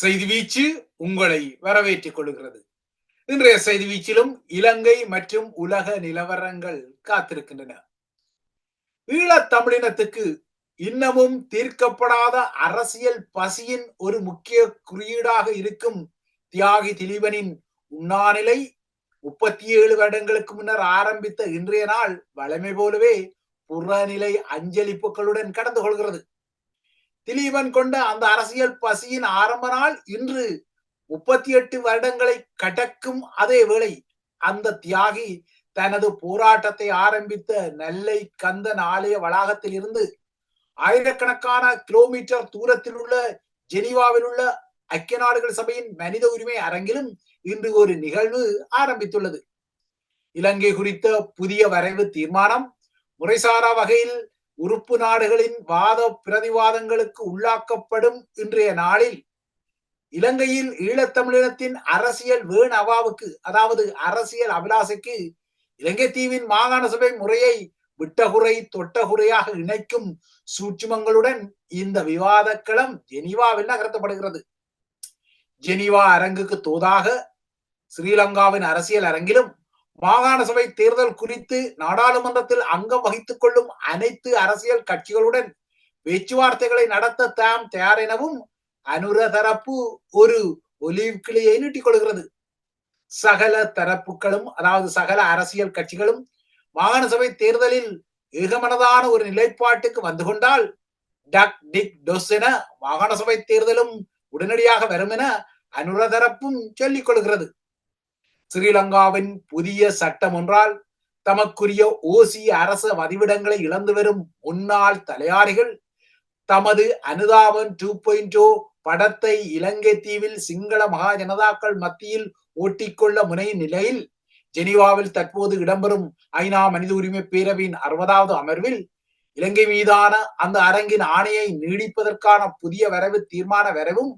செய்தி வீச்சு உங்களை வரவேற்றுக் கொள்கிறது. இன்றைய செய்தி வீச்சிலும் இலங்கை மற்றும் உலக நிலவரங்கள் காத்திருக்கின்றன. ஈழத்தமிழினத்துக்கு இன்னமும் தீர்க்கப்படாத அரசியல் பசியின் ஒரு முக்கிய குறியீடாக இருக்கும் தியாகி திலீபனின் உண்ணாநிலை முப்பத்தி ஏழு வருடங்களுக்கு முன்னர் ஆரம்பித்த இன்றைய நாள் வளமை போலவே புறநிலை அஞ்சலிப்புகளுடன் கடந்து கொள்கிறது. திலீபன் கொண்ட அந்த அரசியல் பசியின் ஆரம்ப நாள் இன்று முப்பத்தி எட்டு வருடங்களை கடக்கும் அதே வேளை அந்த தியாகி தனது போராட்டத்தை ஆரம்பித்த நெல்லை கந்தன் ஆலய வளாகத்தில் இருந்து ஆயிரக்கணக்கான கிலோமீட்டர் தூரத்தில் உள்ள ஜெனீவாவில் உள்ள ஐக்கிய நாடுகள் சபையின் மனித உரிமை அரங்கிலும் இன்று ஒரு நிகழ்வு ஆரம்பித்துள்ளது. இலங்கை குறித்த புதிய வரைவு தீர்மானம் முறைசாரா வகையில் உறுப்பு நாடுகளின் வாத பிரதிவாதங்களுக்கு உள்ளாக்கப்படும் இன்றைய நாளில் இலங்கையில் ஈழத்தமிழினத்தின் அரசியல் வேண் அவாவுக்கு அதாவது அரசியல் அபிலாசைக்கு இலங்கை தீவின் மாகாண சபை முறையை விட்டகுறை தொட்டகுறையாக இணைக்கும் சூட்சுமங்களுடன் இந்த விவாத களம் ஜெனீவாவில் நகர்த்தப்படுகிறது. ஜெனீவா அரங்குக்கு தோதாக ஸ்ரீலங்காவின் அரசியல் அரங்கிலும் மாகாண சபை தேர்தல் குறித்து நாடாளுமன்றத்தில் அங்கம் வகித்துக் கொள்ளும் அனைத்து அரசியல் கட்சிகளுடன் பேச்சுவார்த்தைகளை நடத்த தாம் தயார் எனவும் அனுர தரப்பு ஒரு ஒலிவ் கிளியை நீட்டிக் கொள்கிறது. சகல தரப்புகளும் அதாவது சகல அரசியல் கட்சிகளும் மாகாண சபை தேர்தலில் ஏகமனதான ஒரு நிலைப்பாட்டுக்கு வந்து கொண்டால் டக் டிக் டொஸ் என மாகாண சபை தேர்தலும் உடனடியாக வரும் என அனுர தரப்பும் சொல்லிக் கொள்கிறது. ஸ்ரீலங்காவின் புதிய சட்டம் ஒன்றால் தமக்குரிய ஓசிய அரச வதிவிடங்களை இழந்து வரும் முன்னாள் தலையாரிகள் தமது அனுதாபன் டூ பாயிண்ட் ஓ படத்தை இலங்கை தீவில் சிங்கள மகா ஜனதாக்கள் மத்தியில் ஓட்டிக்கொள்ள முனையும் நிலையில் ஜெனீவாவில் தற்போது இடம்பெறும் ஐநா மனித உரிமை பேரவையின் அறுபதாவது அமர்வில் இலங்கை மீதான அந்த அரங்கின் ஆணையை நீடிப்பதற்கான புதிய வரைவு தீர்மான வரைவும்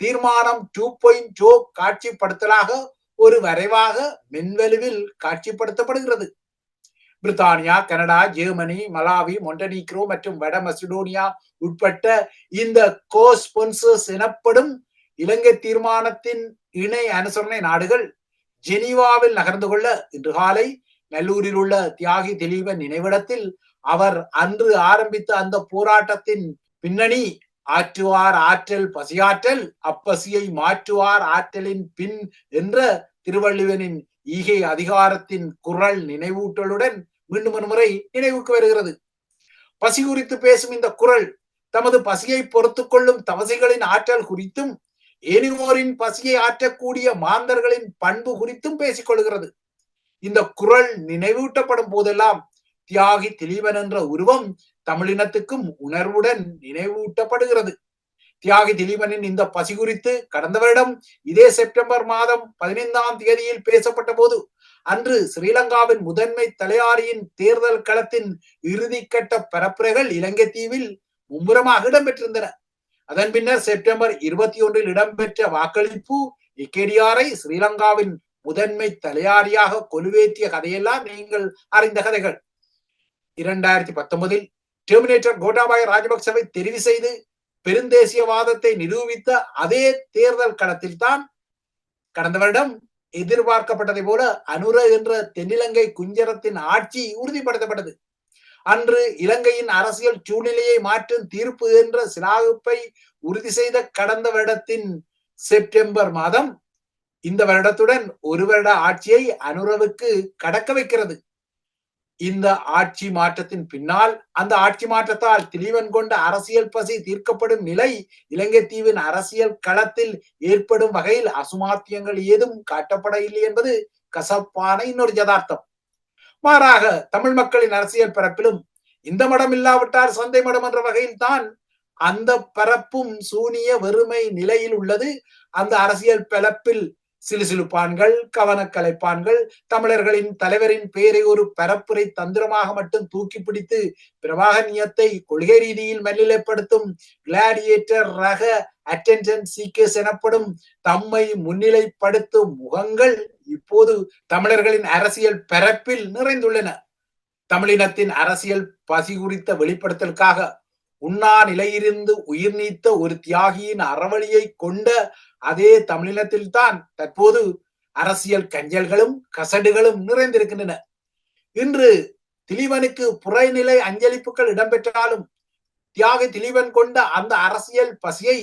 தீர்மானம் டூ பாயிண்ட் ஓ காட்சிப்படுத்தலாக ஒரு வரைவாக மின்வலுவில் காட்சிப்படுத்தப்படுகிறது. பிரித்தானியா கனடா ஜெர்மனி மலாவி மொண்டனீக்ரோ மற்றும் வட மசிடோனியா உட்பட்ட இந்த கோஸ்பொன்சர்ஸ் எனப்படும் இலங்கை தீர்மானத்தின் இணை அனுசரணை நாடுகள் ஜெனீவாவில் நகர்ந்து கொள்ள இன்று காலை நல்லூரில் உள்ள தியாகி திலீபன் நினைவிடத்தில் அவர் அன்று ஆரம்பித்த அந்த போராட்டத்தின் பின்னணி ஆற்றுவார் ஆற்றல் பசியாற்றல் அப்பசியை மாற்றுவார் ஆற்றலின் பின் என்ற திருவள்ளுவனின் ஈகை அதிகாரத்தின் குரல் நினைவூட்டலுடன் மீண்டும் ஒரு முறை நினைவுக்கு வருகிறது. பசி குறித்து பேசும் இந்த குரல் தமது பசியை பொறுத்து கொள்ளும் தவசைகளின் ஆற்றல் குறித்தும் ஏனிவோரின் பசியை ஆற்றக்கூடிய மாந்தர்களின் பண்பு குறித்தும் பேசிக் கொள்கிறது. இந்த குரல் நினைவூட்டப்படும் போதெல்லாம் தியாகி திலீபன் என்ற உருவம் தமிழினத்துக்கும் உணர்வுடன் நினைவூட்டப்படுகிறது. தியாகி திலீபனின் இந்த பசி குறித்து கடந்த வருடம் இதே செப்டம்பர் மாதம் பதினைந்தாம் தேதியில் பேசப்பட்ட போது அன்று ஸ்ரீலங்காவின் முதன்மை தலையாரியின் தேர்தல் களத்தின் இறுதிக்கட்ட பரப்புரைகள் இலங்கை தீவில் மும்முரமாக இடம்பெற்றிருந்தன. அதன் பின்னர் செப்டம்பர் இருபத்தி ஒன்றில் இடம்பெற்ற வாக்களிப்பு இக்கேடியாரை ஸ்ரீலங்காவின் முதன்மை தலையாரியாக கொலுவேற்றிய கதையெல்லாம் நீங்கள் அறிந்த கதைகள். இரண்டாயிரத்தி பத்தொன்பதில் டெர்மினேட்டர் கோட்டாபாய ராஜபக்சவை தெரிவு செய்து பெருந்தேசியவாதத்தை நிரூபித்த அதே தேர்தல் களத்தில் தான் கடந்த வருடம் எதிர்பார்க்கப்பட்டதை போல அனுர என்ற தென்னிலங்கை குஞ்சரத்தின் ஆட்சி உறுதிப்படுத்தப்பட்டது. அன்று இலங்கையின் அரசியல் சூழ்நிலையை மாற்றும் தீர்ப்பு என்ற சிலாகுப்பை உறுதி செய்த கடந்த வருடத்தின் செப்டம்பர் மாதம் இந்த வருடத்துடன் ஒரு வருட ஆட்சியை அனுரவுக்கு கடக்க வைக்கிறது. இந்த ஆட்சி மாற்றத்தின் பின்னால் அந்த ஆட்சி மாற்றத்தால் திலீவன் கொண்ட அரசியல் பசி தீர்க்கப்படும் நிலை இலங்கை தீவின் அரசியல் களத்தில் ஏற்படும் வகையில் அசுமாத்தியங்கள் ஏதும் காட்டப்பட இல்லை என்பது கசப்பான இன்னொரு யதார்த்தம். மாறாக தமிழ் மக்களின் அரசியல் பரப்பிலும் இந்த மடம் இல்லாவிட்டால் சந்தை மடம் என்ற வகையில் தான் அந்த பரப்பும் சூனிய வெறுமை நிலையில் உள்ளது. அந்த அரசியல் பரப்பில் சிலுசிலுப்பான்கள் கவனக்கலைப்பான்கள் தமிழர்களின் தலைவரின் பெயரை ஒரு பரப்புரை தந்திரமாக மட்டும் தூக்கி பிடித்து பிரபாகனியத்தை கொள்கை ரீதியில் மெல்லிலைப்படுத்தும் கிளாடியேட்டர் ரக அட்டென்ஷன் சீக்கர்ஸ் எனப்படும் தம்மை முன்னிலைப்படுத்தும் முகங்கள் இப்போது தமிழர்களின் அரசியல் பரப்பில் நிறைந்துள்ளன. தமிழினத்தின் அரசியல் பசி குறித்த வெளிப்படுத்தலுக்காக உண்ணா நிலையிருந்து உயிர் நீத்த ஒரு தியாகியின் அறவழியை கொண்ட அதே தமிழினத்தில்தான் தற்போது அரசியல் கஞ்சல்களும் கசடுகளும் நிறைந்திருக்கின்றன. இன்று திலீவனுக்கு புறநிலை அஞ்சலிப்புகள் இடம்பெற்றாலும் தியாகி திலீவன் கொண்ட அந்த அரசியல் பசியை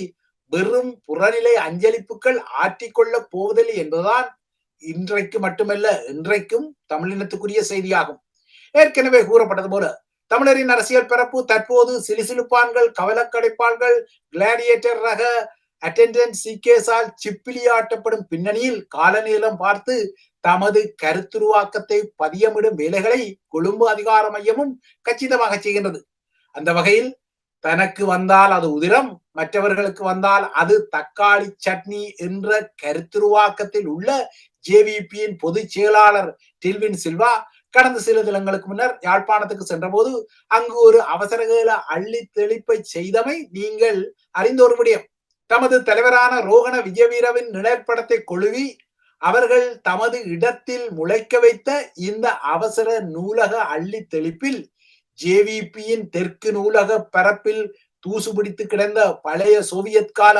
வெறும் புறநிலை அஞ்சலிப்புகள் ஆற்றிக்கொள்ளப் போவதில்லை என்பதுதான் இன்றைக்கு மட்டுமல்ல இன்றைக்கும் தமிழினத்துக்குரிய செய்தியாகும். ஏற்கனவே கூறப்பட்டது போல தமிழரின் அரசியல் பரப்பு தற்போது சிலுசிலுப்பான்கள் கவலக்கடைப்பான்கள் கிளாடியேட்டர் ரக அட்டெண்டன்ஸ் சீக்கேஸால் சிப்பிலியாட்டப்படும் பின்னணியில் காலநீளம் பார்த்து தமது கருத்துருவாக்கத்தை பதியமிடும் வேலைகளை கொழும்பு அதிகார மையமும் கச்சிதமாக செய்கின்றது. அந்த வகையில் தனக்கு வந்தால் அது உதிரம் மற்றவர்களுக்கு வந்தால் அது தக்காளி சட்னி என்ற கருத்துருவாக்கத்தில் உள்ள ஜேவிபியின் பொதுச் செயலாளர் டில்வின் சில்வா கடந்த சில தினங்களுக்கு முன்னர் யாழ்ப்பாணத்துக்கு சென்றபோது அங்கு ஒரு அவசரகால அள்ளி தெளிப்பை செய்தமை நீங்கள் அறிந்த ஒரு விடயம். தமது தலைவரான ரோகண விஜயவீரவின் நிழற்படத்தை கொழுவி அவர்கள் தமது இடத்தில் முளைக்க வைத்த இந்த அவசர நூலக அள்ளி தெளிப்பில் ஜேவிபியின் தெற்கு நூலக பரப்பில் தூசு பிடித்து கிடந்த பழைய சோவியத் கால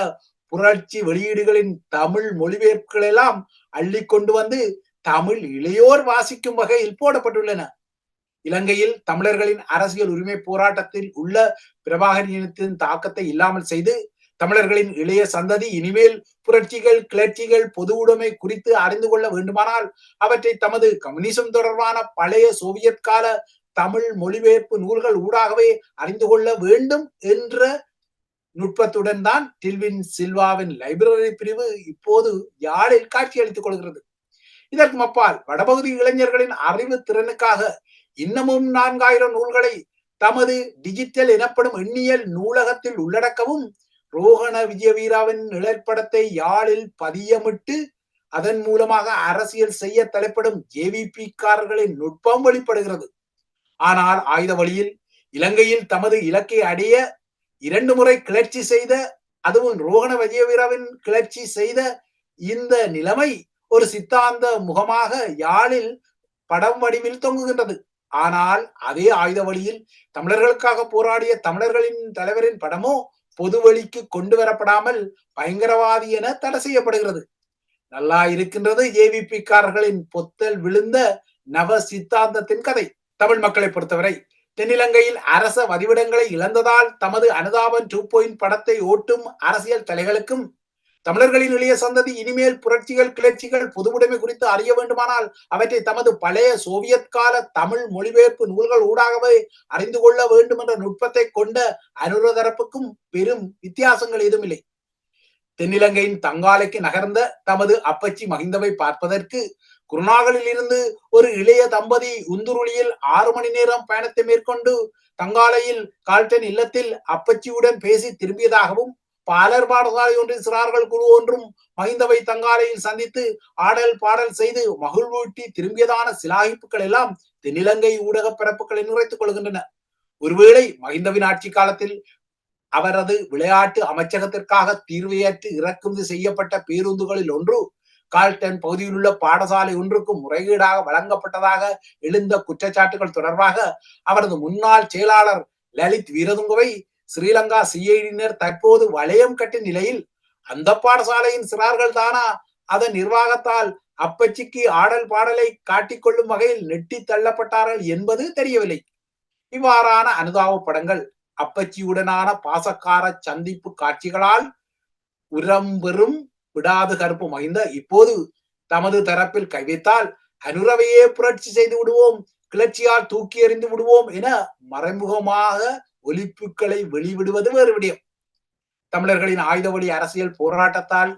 புரட்சி வெளியீடுகளின் தமிழ் மொழிபெயர்ப்புகள் எல்லாம் அள்ளி கொண்டு வந்து தமிழ் இளையோர் வாசிக்கும் வகையில் போடப்பட்டுள்ளன. இலங்கையில் தமிழர்களின் அரசியல் உரிமை போராட்டத்தில் உள்ள பிரபாகரனின் தாக்கத்தை இல்லாமல் செய்து தமிழர்களின் இளைய சந்ததி இனிமேல் புரட்சிகள் கிளர்ச்சிகள் பொது உடைமை குறித்து அறிந்து கொள்ள வேண்டுமானால் அவற்றை தமது கம்யூனிசம் தொடர்பான பழைய சோவியத் கால தமிழ் மொழிபெயர்ப்பு நூல்கள் ஊடாகவே அறிந்து கொள்ள வேண்டும் என்ற நுட்பத்துடன் தான் டில்வின் சில்வாவின் லைப்ரரி பிரிவு இப்போது யாழில் காட்சியளித்துக் கொள்கிறது. இதற்கு அப்பால் வடபகுதி இளைஞர்களின் அறிவு திறனுக்காக இன்னமும் நான்காயிரம் நூல்களை தமது டிஜிட்டல் எனப்படும் எண்ணியல் நூலகத்தில் உள்ளடக்கவும் ரோகண விஜயவீராவின் நிழற்படத்தை யாழில் பதியமிட்டு அதன் மூலமாக அரசியல் செய்ய தலைப்படும் ஜேவிபி காரர்களின் நுட்பம் வெளிப்படுகிறது. ஆனால் ஆயுத வழியில் இலங்கையில் தமது இலக்கை அடைய இரண்டு முறை கிளர்ச்சி செய்த அதுவும் ரோகண விஜயவீராவின் கிளர்ச்சி செய்த இந்த நிலைமை ஒரு சித்தாந்த முகமாக யாழில் படம் வடிவில் தொங்குகின்றது. ஆனால் அதே ஆயுத வழியில் தமிழர்களுக்காக போராடிய தமிழர்களின் தலைவரின் படமோ பொது வழிக்கு கொண்டு வரப்படாமல் பயங்கரவாதி என தடை செய்யப்படுகிறது. நல்லா இருக்கின்றது ஏவிபி காரர்களின் பொத்தல் விழுந்த நவ சித்தாந்தத்தின் கதை. தமிழ் மக்களை பொறுத்தவரை தென்னிலங்கையில் அரச வதிவிடங்களை இழந்ததால் தமது அனுதாபன் டூ பாயிண்ட் படத்தை ஓட்டும் அரசியல் தலைகளுக்கும் தமிழர்களின் இளைய சந்ததி இனிமேல் புரட்சிகள் கிளர்ச்சிகள் பொதுவுடைமை குறித்து அறிய வேண்டுமானால் அவற்றை தமது பழைய சோவியத் கால தமிழ் மொழிபெயர்ப்பு நூல்கள் ஊடாகவே அறிந்து கொள்ள வேண்டும் என்ற நுட்பத்தை கொண்ட அனுர தரப்புக்கும் பெரும் வித்தியாசங்கள் ஏதும் இல்லை தென்னிலங்கையின் தங்காலைக்கு நகர்ந்த தமது அப்பச்சி மகிந்தவை பார்ப்பதற்கு குருநாகலில் இருந்து ஒரு இளைய தம்பதி உந்துருளியில் ஆறு மணி நேரம் பயணத்தை மேற்கொண்டு தங்காலையில் கால்டன் இல்லத்தில் அப்பச்சியுடன் பேசி திரும்பியதாகவும் பாலர் பாடசாலை ஒன்றின் சிறார்கள் குழு ஒன்றும் மகிந்தவை தங்காலையில் சந்தித்து ஆடல் பாடல் செய்து மகிழ்வூட்டி திரும்பியதான சிலாகிப்புகள் எல்லாம் தென்னிலங்கை ஊடக பரப்புகளை நுரைத்துக் கொள்கின்றன. ஒருவேளை மகிந்தவின் ஆட்சி காலத்தில் அவரது விளையாட்டு அமைச்சகத்திற்காக தீர்வையற்று இறக்குமதி செய்யப்பட்ட பேருந்துகளில் ஒன்று கால்டன் பகுதியில் உள்ள பாடசாலை ஒன்றுக்கும் முறையீடாக வழங்கப்பட்டதாக எழுந்த குற்றச்சாட்டுகள் தொடர்பாக அவரது முன்னாள் செயலாளர் லலித் வீரதுங்கவை ஸ்ரீலங்கா சிஐடியினர் தற்போது வளையம் கட்டிய நிலையில் அந்த பாடசாலையின் சிறார்கள் தானா? அதன் நிர்வாகத்தால் அப்பச்சிக்கு ஆடல் பாடலை காட்டிக்கொள்ளும் வகையில் நெட்டி தள்ளப்பட்டார்கள் என்பது தெரியவில்லை. இவ்வாறான அனுதாப படங்கள் அப்பச்சியுடனான பாசக்கார சந்திப்பு காட்சிகளால் உரம்பெறும் விடாது கருப்பு மகிந்த. இப்போது தமது தரப்பில் கைவித்தால் அனுரவையே புரட்சி செய்து விடுவோம் கிளர்ச்சியால் தூக்கி எறிந்து விடுவோம் என மறைமுகமாக ஒலிப்புகளை வெளிவிடுவது வேறு விடயம். தமிழர்களின் ஆயுத வழி அரசியல் போராட்டத்தால்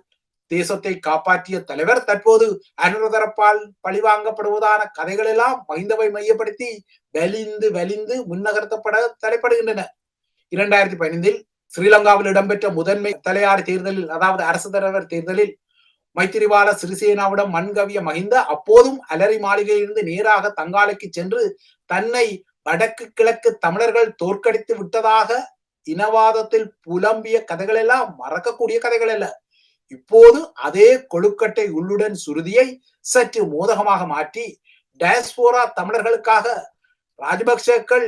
தேசத்தை காப்பாற்றிய தலைவர் தற்போது அனுரதரப்பால் பழிவாங்கப்படுவதான கதைகள் எல்லாம் மகிந்தவை மையப்படுத்தி வலிந்து வலிந்து முன்னகர்த்தப்பட தலைப்படுகின்றன. இரண்டாயிரத்தி பதினைந்தில் ஸ்ரீலங்காவில் இடம்பெற்ற முதன்மை தலையாறு தேர்தலில் அதாவது அரசு தலைவர் தேர்தலில் மைத்திரிபால சிறிசேனாவிடம் மண்கவிய மகிந்த அப்போதும் அலரி மாளிகையிலிருந்து நேராக தங்காலைக்கு சென்று தன்னை வடக்கு கிழக்கு தமிழர்கள் தோற்கடித்து விட்டதாக இனவாதத்தில் புலம்பிய கதைகள் எல்லாம் மறக்கக்கூடிய கதைகள் அல்ல. இப்போது அதே கொழுக்கட்டை உள்ளுடன் சுருதியை சற்று மோதகமாக மாற்றி டயஸ்போரா தமிழர்களுக்காக ராஜபக்சேக்கள்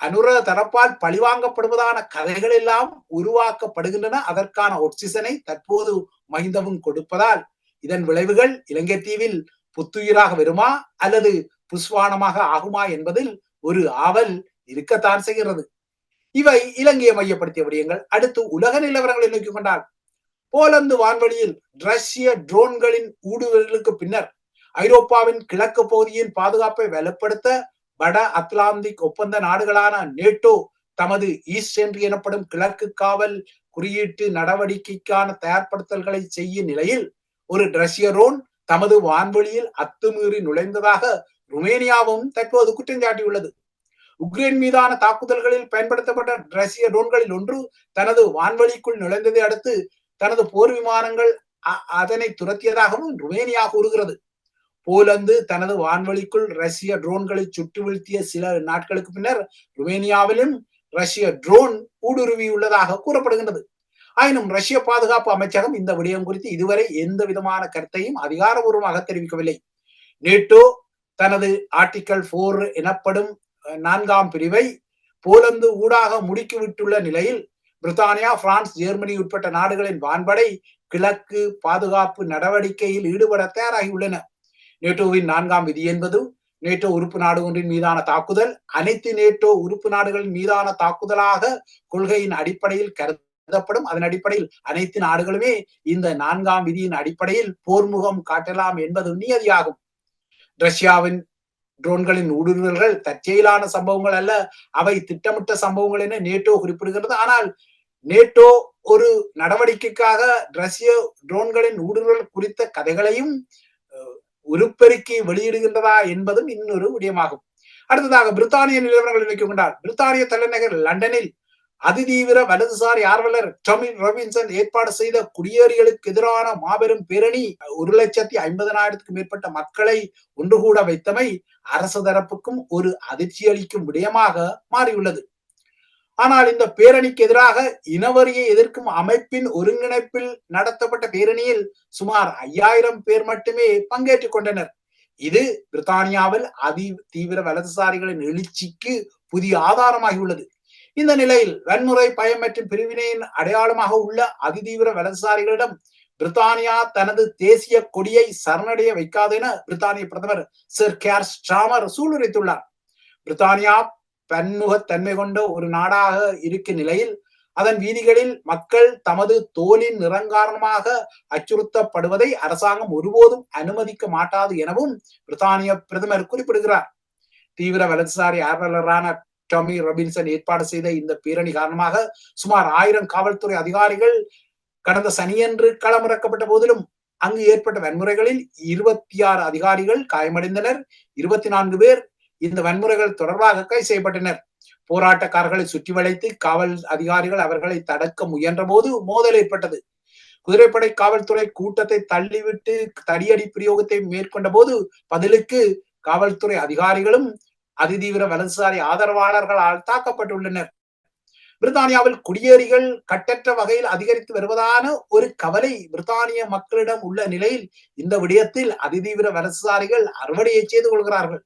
அனுர தரப்பால் பழிவாங்கப்படுவதான கதைகள் எல்லாம் உருவாக்கப்படுகின்றன. அதற்கான ஒக்சிசனை தற்போது மகிந்தவும் கொடுப்பதால் இதன் விளைவுகள் இலங்கை தீவில் புத்துயிராக வருமா அல்லது புஷ்வானமாக ஆகுமா என்பதில் ஒரு ஆவல் இருக்கத்தான் செய்கிறது. இவை இலங்கையை மையப்படுத்திய விடயங்கள். அடுத்து உலக நிலவரங்களை நோக்கிக் கொண்டால் போலந்து வான்வெளியில் ரஷ்ய ட்ரோன்களின் ஊடுருவலுக்கு பின்னர் ஐரோப்பாவின் கிழக்கு பகுதியின் பாதுகாப்பை வலுப்படுத்த வட அத்லாந்திக் ஒப்பந்த நாடுகளான நேட்டோ தமது ஈஸ்ட் என்று எனப்படும் கிழக்கு காவல் குறியீட்டு நடவடிக்கைக்கான தயார்படுத்தல்களை செய்யும் நிலையில் ஒரு ரஷ்ய ரோன் தமது வான்வெளியில் அத்துமீறி நுழைந்ததாக ருமேனியாவும் தற்போது குற்றம் சாட்டியுள்ளது. உக்ரைன் மீதான தாக்குதல்களில் பயன்படுத்தப்பட்ட ரஷ்ய ட்ரோன்களில் ஒன்று தனது வான்வெளிக்குள் நுழைந்ததை அடுத்து தனது போர் விமானங்கள் அதனை துரத்தியதாகவும் ருமேனியா கூறுகிறது. போலந்து தனது வான்வெளிக்குள் ரஷ்ய ட்ரோன்களை சுட்டு வீழ்த்திய சில நாட்களுக்கு பின்னர் ருமேனியாவிலும் ரஷ்ய ட்ரோன் ஊடுருவியுள்ளதாக கூறப்படுகின்றது. ஆயினும் ரஷ்ய பாதுகாப்பு அமைச்சகம் இந்த விடயம் குறித்து இதுவரை எந்த விதமான கருத்தையும் அதிகாரபூர்வமாக தெரிவிக்கவில்லை. நேட்டோ தனது ஆர்டிக்கல் போர் எனப்படும் நான்காம் பிரிவை போலந்து ஊடாக முடுக்கிவிட்டுள்ள நிலையில் பிரித்தானியா பிரான்ஸ் ஜெர்மனி உட்பட்ட நாடுகளின் வான்படை கிழக்கு பாதுகாப்பு நடவடிக்கையில் ஈடுபட தயாராகியுள்ளன. நேட்டோவின் நான்காம் விதி என்பது நேட்டோ உறுப்பு நாடு ஒன்றின் மீதான தாக்குதல் அனைத்து நேட்டோ உறுப்பு நாடுகளின் மீதான தாக்குதலாக கொள்கையின் அடிப்படையில் கருதப்படும். அதன் அடிப்படையில் அனைத்து நாடுகளுமே இந்த நான்காம் விதியின் அடிப்படையில் போர்முகம் காட்டலாம் என்பது நியதியாகும். ரஷ்யாவின் ட்ரோன்களின் ஊடுருவல்கள் தற்செயலான சம்பவங்கள் அல்ல அவை திட்டமிட்ட சம்பவங்கள் என நேட்டோ குறிப்பிடுகிறது. ஆனால் நேட்டோ ஒரு நடவடிக்கைக்காக ரஷ்ய ட்ரோன்களின் ஊடுருவல் குறித்த கதைகளையும் உருப்பெருக்கி வெளியிடுகின்றதா என்பதும் இன்னொரு விடயமாகும். அடுத்ததாக பிரித்தானிய நிலவரங்கள் வைக்க பிரித்தானிய தலைநகர் லண்டனில் அதிதீவிர வலதுசாரி ஆர்வலர் டொமின் ரொபின்சன் ஏற்பாடு செய்த குடியேறிகளுக்கு எதிரான மாபெரும் பேரணி ஒரு லட்சத்தி ஐம்பதனாயிரத்துக்கும் மேற்பட்ட மக்களை ஒன்று கூட வைத்தமை அரசு தரப்புக்கும் ஒரு அதிர்ச்சி அளிக்கும் விடயமாக மாறியுள்ளது. ஆனால் இந்த பேரணிக்கு எதிராக இனவரியை எதிர்க்கும் அமைப்பின் ஒருங்கிணைப்பில் நடத்தப்பட்ட பேரணியில் சுமார் ஐயாயிரம் பேர் மட்டுமே பங்கேற்றுக் கொண்டனர். இது பிரித்தானியாவில் அதி தீவிர வலதுசாரிகளின் எழுச்சிக்கு புதிய ஆதாரமாகியுள்ளது. இந்த நிலையில் வன்முறை பயம் மற்றும் பிரிவினையின் அடையாளமாக உள்ள அதிதீவிர வலதுசாரிகளிடம் பிரித்தானியா தனது தேசிய கொடியை சரணடைய வைக்காது என பிரித்தானிய பிரதமர் சர் கேர் ஸ்டாமர் சூளுரைத்துள்ளார். பிரித்தானியா பன்முகத்தன்மை கொண்ட ஒரு நாடாக இருக்கும் நிலையில் அதன் வீதிகளில் மக்கள் தமது தோலின் நிறங்காரணமாக அச்சுறுத்தப்படுவதை அரசாங்கம் ஒருபோதும் அனுமதிக்க மாட்டாது எனவும் பிரித்தானிய பிரதமர் குறிப்பிடுகிறார். தீவிர வலதுசாரி ஆர்வலரான டாமி ரொபின்சன் ஏற்பாடு செய்த இந்த பேரணி காரணமாக சுமார் ஆயிரம் காவல்துறை அதிகாரிகள் கடந்த சனியன்று களமிறக்கப்பட்ட போதிலும் அங்கு ஏற்பட்ட வன்முறைகளில் இருபத்தி ஆறு அதிகாரிகள் காயமடைந்தனர். இருபத்தி நான்கு பேர் இந்த வன்முறைகள் தொடர்பாக கைது செய்யப்பட்டனர். போராட்டக்காரர்களை சுற்றி வளைத்து காவல் அதிகாரிகள் அவர்களை தடுக்க முயன்ற போது மோதல் ஏற்பட்டது. குதிரைப்படை காவல்துறை கூட்டத்தை தள்ளிவிட்டு தடியடி பிரயோகத்தை மேற்கொண்ட போது பதிலுக்கு காவல்துறை அதிகாரிகளும் அதிதீவிர வலதுசாரி ஆதரவாளர்களால் தாக்கப்பட்டுள்ளனர். பிரித்தானியாவில் குடியேறிகள் கட்டற்ற வகையில் அதிகரித்து வருவதான ஒரு கவலை பிரித்தானிய மக்களிடம் உள்ள நிலையில் இந்த விடயத்தில் அதிதீவிர வலதுசாரிகள் அறுவடையை செய்து கொள்கிறார்கள்.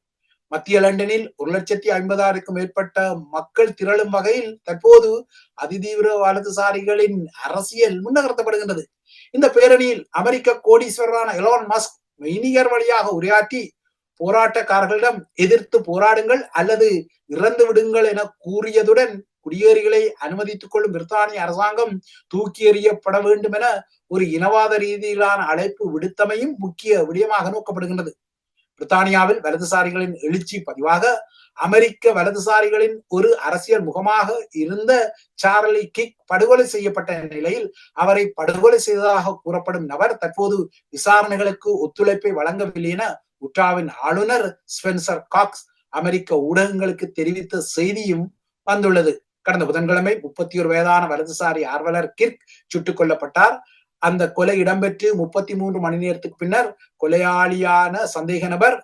மத்திய லண்டனில் ஒரு லட்சத்தி ஐம்பதாயிரக்கும் மேற்பட்ட மக்கள் திரளும் வகையில் தற்போது அதிதீவிர வலதுசாரிகளின் அரசியல் முன்னகர்த்தப்படுகின்றது. இந்த பேரணியில் அமெரிக்க கோடீஸ்வரரான எலோன் மஸ்க் மெய்நிகர் வழியாக உரையாற்றி போராட்டக்காரர்களிடம் எதிர்த்து போராடுங்கள் அல்லது இறந்து விடுங்கள் என கூறியதுடன் குடியேறிகளை அனுமதித்துக் கொள்ளும் பிரித்தானிய அரசாங்கம் தூக்கி எறியப்பட வேண்டும் என ஒரு இனவாத ரீதியிலான அழைப்பு விடுத்தமையும் முக்கிய விடயமாக நோக்கப்படுகின்றது. பிரித்தானியாவில் வலதுசாரிகளின் எழுச்சி பதிவாக அமெரிக்க வலதுசாரிகளின் ஒரு அரசியல் முகமாக இருந்த சார்லி கிக் படுகொலை செய்யப்பட்ட நிலையில் அவரை படுகொலை செய்ததாக கூறப்படும் நபர் தற்போது விசாரணைகளுக்கு ஒத்துழைப்பை வழங்கவில்லை என உட்டாவின் ஆளுநர் ஸ்பென்சர் காக்ஸ் அமெரிக்க ஊடகங்களுக்கு தெரிவித்த செய்தியும் வந்துள்ளது. கடந்த புதன்கிழமை முப்பத்தி ஒரு வயதான வலதுசாரி ஆர்வலர் கிர்க் சுட்டுக் கொல்லப்பட்டார். அந்த கொலை இடம்பெற்று முப்பத்தி மூன்று மணி நேரத்துக்கு பின்னர் கொலையாளியான சந்தேக நபர்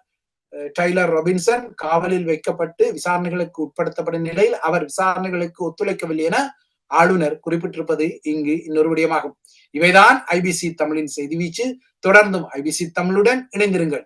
டைலர் ரொபின்சன் காவலில் வைக்கப்பட்டு விசாரணைகளுக்கு உட்படுத்தப்படும் நிலையில் அவர் விசாரணைகளுக்கு ஒத்துழைக்கவில்லை என ஆளுநர் குறிப்பிட்டிருப்பது இங்கு இன்னொரு விடயமாகும். இவைதான் ஐபிசி தமிழின் செய்தி வீச்சு. தொடர்ந்தும் ஐபிசி தமிழுடன் இணைந்திருங்கள்.